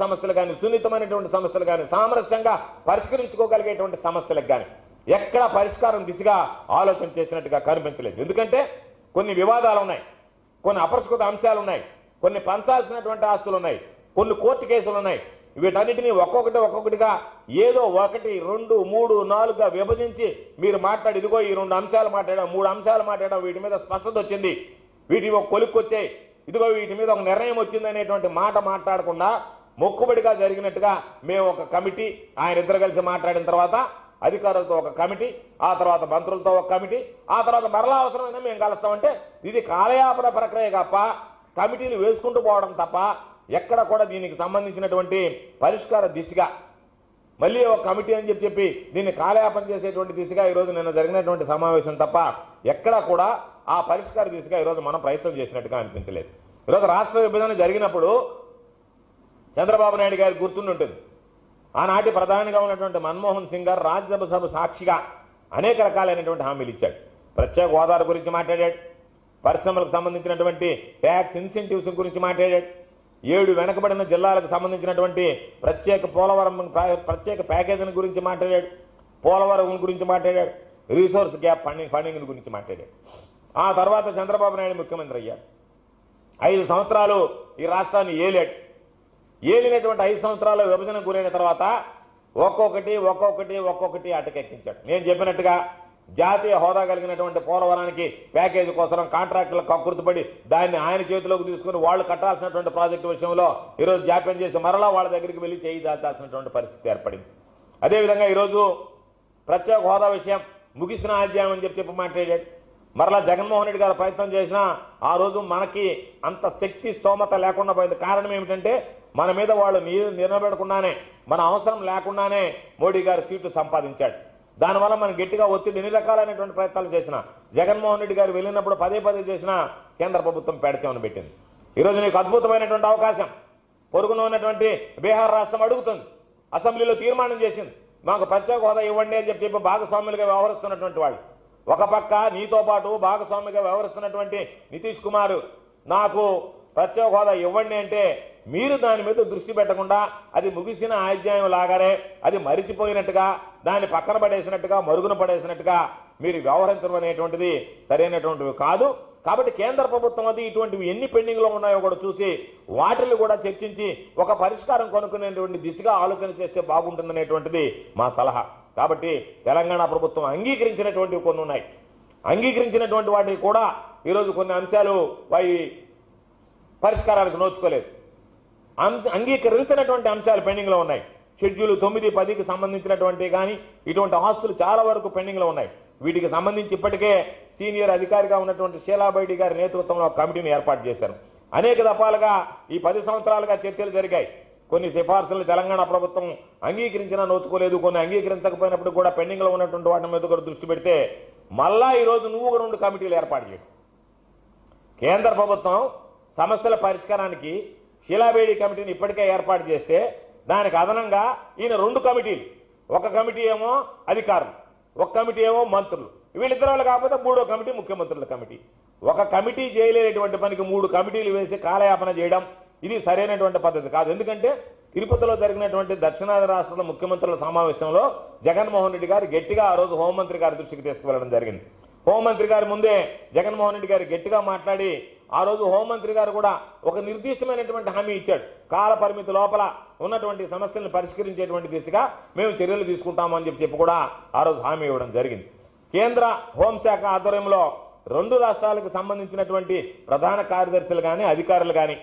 సమస్యలు కానీ సున్నితమైనటువంటి సమస్యలు కానీ సామరస్యంగా పరిష్కరించుకోగలిగేటువంటి సమస్యలకు కానీ ఎక్కడ పరిష్కారం దిశగా ఆలోచన చేసినట్టుగా కనిపించలేదు. ఎందుకంటే కొన్ని వివాదాలు ఉన్నాయి కొన్ని అపరిష్కృత అంశాలు ఉన్నాయి కొన్ని పంచాల్సినటువంటి ఆస్తులు ఉన్నాయి కొన్ని కోర్టు కేసులు ఉన్నాయి. వీటన్నిటిని ఒక్కొక్కటి ఒక్కొక్కటిగా ఏదో ఒకటి రెండు మూడు నాలుగుగా విభజించి మీరు మాట్లాడి ఇదిగో ఈ రెండు అంశాలు మాట్లాడడం మూడు అంశాలు మాట్లాడడం వీటి మీద స్పష్టత వచ్చింది. వీటి ఒక కొలుక్కు వచ్చాయి. ఇదిగో వీటి మీద ఒక నిర్ణయం వచ్చింది అనేటువంటి మాట మాట్లాడకుండా మొక్కుబడిగా జరిగినట్టుగా మేము ఒక కమిటీ ఆయన ఇద్దరు కలిసి మాట్లాడిన తర్వాత అధికారులతో ఒక కమిటీ ఆ తర్వాత మంత్రులతో ఒక కమిటీ ఆ తర్వాత మరలా అవసరమైన మేము కలుస్తామంటే ఇది కాలయాపన ప్రక్రియ తప్ప కమిటీలు వేసుకుంటూ పోవడం తప్ప ఎక్కడ కూడా దీనికి సంబంధించినటువంటి పరిష్కార దిశగా మళ్ళీ ఒక కమిటీ అని చెప్పి చెప్పి దీన్ని కాలయాపన చేసేటువంటి దిశగా ఈరోజు నిన్న జరిగినటువంటి సమావేశం తప్ప ఎక్కడా కూడా ఆ పరిష్కార దిశగా ఈరోజు మనం ప్రయత్నం చేసినట్టుగా అనిపించలేదు. ఈరోజు రాష్ట్ర విభజన జరిగినప్పుడు చంద్రబాబు నాయుడు గారి గుర్తుండుంటుంది ఆనాటి ప్రధానిగా ఉన్నటువంటి మన్మోహన్ సింగ్ గారు రాజ్యసభ సభ సాక్షిగా అనేక రకాలైనటువంటి హామీలు ఇచ్చాడు. ప్రత్యేక హోదాల గురించి మాట్లాడాడు. పరిశ్రమలకు సంబంధించినటువంటి ట్యాక్స్ ఇన్సెంటివ్స్ గురించి మాట్లాడాడు. ఏడు వెనకబడిన జిల్లాలకు సంబంధించినటువంటి ప్రత్యేక పోలవరం ప్ర- ప్రత్యేక ప్యాకేజీల గురించి మాట్లాడాడు. పోలవరం గురించి మాట్లాడాడు. రీసోర్స్ గ్యాప్ ఫండింగ్ ఫండింగ్ గురించి మాట్లాడాడు. ఆ తర్వాత చంద్రబాబు నాయుడు ముఖ్యమంత్రి అయ్యాడు. ఐదు సంవత్సరాలు ఈ రాష్ట్రాన్ని ఏలాడు. ఏలినటువంటి ఐదు సంవత్సరాల విభజన గురైన తర్వాత ఒక్కొక్కటి ఒక్కొక్కటి ఒక్కొక్కటి అటకెక్కించాడు. నేను చెప్పినట్టుగా జాతీయ హోదా కలిగినటువంటి పోలవరానికి ప్యాకేజీ కోసం కాంట్రాక్టులకు కక్కుర్తిపడి దాన్ని ఆయన చేతిలోకి తీసుకుని వాళ్ళు కట్టాల్సినటువంటి ప్రాజెక్టు విషయంలో ఈరోజు జాప్యం చేసి మరలా వాళ్ళ దగ్గరికి వెళ్ళి చేయి దాచాల్సినటువంటి పరిస్థితి ఏర్పడింది. అదేవిధంగా ఈరోజు ప్రత్యేక హోదా విషయం ముగిసిన అధ్యాయం అని చెప్పి చెప్పి మాట్లాడాడు. మరలా జగన్మోహన్ రెడ్డి గారు ప్రయత్నం చేసినా ఆ రోజు మనకి అంత శక్తి స్తోమత లేకుండా పోయింది. కారణం ఏమిటంటే మన మీద వాళ్ళు నిలబెడకుండానే మన అవసరం లేకుండానే మోడీ గారు సీటు సంపాదించాడు. దానివల్ల మనం గట్టిగా ఒత్తిడి ఎన్ని రకాలైనటువంటి ప్రయత్నాలు చేసిన జగన్మోహన్ రెడ్డి గారు వెళ్ళినప్పుడు పదే పదే చేసిన కేంద్ర ప్రభుత్వం పేడచేమని పెట్టింది. ఈరోజు నీకు అద్భుతమైనటువంటి అవకాశం. పొరుగున ఉన్నటువంటి బీహార్ రాష్ట్రం అడుగుతుంది. అసెంబ్లీలో తీర్మానం చేసింది. మాకు ప్రత్యేక హోదా ఇవ్వండి అని చెప్పి చెప్పి భాగస్వాములుగా వ్యవహరిస్తున్నటువంటి వాళ్ళు. ఒక పక్క నీతో పాటు భాగస్వామిగా వ్యవహరిస్తున్నటువంటి నితీష్ కుమార్ నాకు ప్రత్యేక హోదా ఇవ్వండి అంటే మీరు దాని మీద దృష్టి పెట్టకుండా అది ముగిసిన ఆధ్యాయం లాగానే అది మరిచిపోయినట్టుగా దాన్ని పక్కన పడేసినట్టుగా మరుగున పడేసినట్టుగా మీరు వ్యవహరించడం అనేటువంటిది సరైనటువంటివి కాదు. కాబట్టి కేంద్ర ప్రభుత్వం అది ఇటువంటివి ఎన్ని పెండింగ్లో ఉన్నాయో కూడా చూసి వాటిని కూడా చర్చించి ఒక పరిష్కారం కొనుక్కునేటువంటి దిశగా ఆలోచన చేస్తే బాగుంటుందనేటువంటిది మా సలహా. కాబట్టి తెలంగాణ ప్రభుత్వం అంగీకరించినటువంటివి కొన్ని ఉన్నాయి. అంగీకరించినటువంటి వాటిని కూడా ఈరోజు కొన్ని అంశాలు వాయి పరిష్కారానికి నోచుకోలేదు. అంగీకరించినటువంటి అంశాలు పెండింగ్లో ఉన్నాయి. షెడ్యూల్ తొమ్మిది పదికి సంబంధించినటువంటి కానీ ఇటువంటి ఆస్తులు చాలా వరకు పెండింగ్లో ఉన్నాయి. వీటికి సంబంధించి ఇప్పటికే సీనియర్ అధికారిగా ఉన్నటువంటి షీలాబైడి గారి నేతృత్వంలో ఒక కమిటీని ఏర్పాటు చేశారు. అనేక దఫాలుగా ఈ పది సంవత్సరాలుగా చర్చలు జరిగాయి. కొన్ని సిఫార్సులు తెలంగాణ ప్రభుత్వం అంగీకరించినా నోచుకోలేదు. కొన్ని అంగీకరించకపోయినప్పుడు కూడా పెండింగ్లో ఉన్నటువంటి వాటి మీద కూడా దృష్టి పెడితే మళ్ళా ఈ రోజు నువ్వు రెండు కమిటీలు ఏర్పాటు చేయడం కేంద్ర ప్రభుత్వం సమస్యల పరిష్కారానికి శీలాబేడి కమిటీని ఇప్పటికే ఏర్పాటు చేస్తే దానికి అదనంగా ఈయన రెండు కమిటీలు. ఒక కమిటీ ఏమో అధికారులు ఒక కమిటీ ఏమో మంత్రులు. వీళ్ళిద్దరు వాళ్ళు కాకపోతే మూడో కమిటీ ముఖ్యమంత్రుల కమిటీ. ఒక కమిటీ చేయలేనటువంటి పనికి మూడు కమిటీలు వేసి కాలయాపన చేయడం ఇది సరైనటువంటి పద్ధతి కాదు. ఎందుకంటే తిరుపతిలో జరిగినటువంటి దక్షిణాది రాష్ట్రాల ముఖ్యమంత్రుల సమావేశంలో జగన్మోహన్ రెడ్డి గారు గట్టిగా ఆ రోజు హోంమంత్రి గారి దృష్టికి తీసుకువెళ్ళడం జరిగింది. హోంమంత్రి గారి ముందే జగన్మోహన్ రెడ్డి గారు గట్టిగా మాట్లాడి ఆ రోజు హోంమంత్రి గారు కూడా ఒక నిర్దిష్టమైనటువంటి హామీ ఇచ్చాడు. కాల పరిమితి లోపల ఉన్నటువంటి సమస్యలను పరిష్కరించేటువంటి దిశగా మేము చర్యలు తీసుకుంటాము అని చెప్పి చెప్పి కూడా ఆ రోజు హామీ ఇవ్వడం జరిగింది. కేంద్ర హోంశాఖ ఆధ్వర్యంలో రెండు రాష్ట్రాలకు సంబంధించినటువంటి ప్రధాన కార్యదర్శులు కానీ అధికారులు కానీ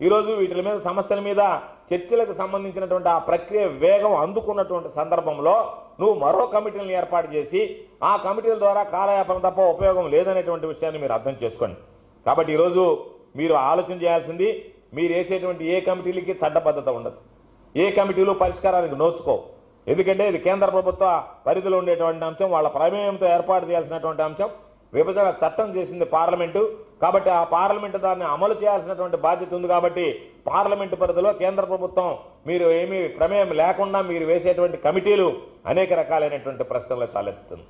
ఈరోజు వీటి మీద సమస్యల మీద చర్చలకు సంబంధించినటువంటి ఆ ప్రక్రియ వేగం అందుకున్నటువంటి సందర్భంలో నువ్వు మరో కమిటీలను ఏర్పాటు చేసి ఆ కమిటీల ద్వారా కాలయాపన తప్ప ఉపయోగం లేదనేటువంటి విషయాన్ని మీరు అర్థం చేసుకోండి. కాబట్టి ఈరోజు మీరు ఆలోచన చేయాల్సింది మీరు వేసేటువంటి ఏ కమిటీలకి చట్టబద్ధత ఉండదు. ఏ కమిటీలు పరిష్కారానికి నోచుకో ఎందుకంటే ఇది కేంద్ర ప్రభుత్వ పరిధిలో ఉండేటువంటి అంశం వాళ్ళ ప్రమేయంతో ఏర్పాటు చేయాల్సినటువంటి అంశం. విభజన చట్టం చేసింది పార్లమెంటు. కాబట్టి ఆ పార్లమెంటు దాన్ని అమలు చేయాల్సినటువంటి బాధ్యత ఉంది కాబట్టి పార్లమెంటు పరిధిలో కేంద్ర ప్రభుత్వం మీరు ఏమీ ప్రమేయం లేకుండా మీరు వేసేటువంటి కమిటీలు అనేక రకాలైనటువంటి ప్రశ్నలు తలెత్తుంది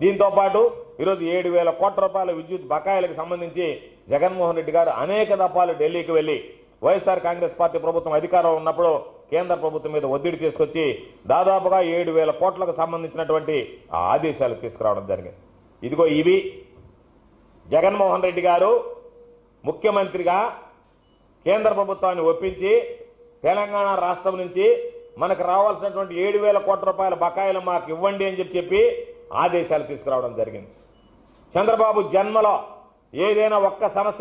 దీంతో పాటు ఈరోజు ఏడు వేల కోట్ల రూపాయల విద్యుత్ బకాయిలకు సంబంధించి జగన్మోహన్ రెడ్డి గారు అనేక దఫాలు ఢిల్లీకి వెళ్ళి వైఎస్ఆర్ కాంగ్రెస్ పార్టీ ప్రభుత్వం అధికారంలో ఉన్నప్పుడు కేంద్ర ప్రభుత్వం మీద ఒత్తిడి తీసుకొచ్చి దాదాపుగా ఏడు వేల కోట్లకు సంబంధించినటువంటి ఆ ఆదేశాలు తీసుకురావడం జరిగింది. ఇదిగో ఇవి జగన్మోహన్ రెడ్డి గారు ముఖ్యమంత్రిగా కేంద్ర ప్రభుత్వాన్ని ఒప్పించి తెలంగాణ రాష్ట్రం నుంచి మనకు రావాల్సినటువంటి ఏడు వేల కోట్ల రూపాయల బకాయిలు మాకు ఇవ్వండి అని చెప్పి చెప్పి ఆదేశాలు తీసుకురావడం జరిగింది. చంద్రబాబు జన్మలో ఏదైనా ఒక్క సమస్య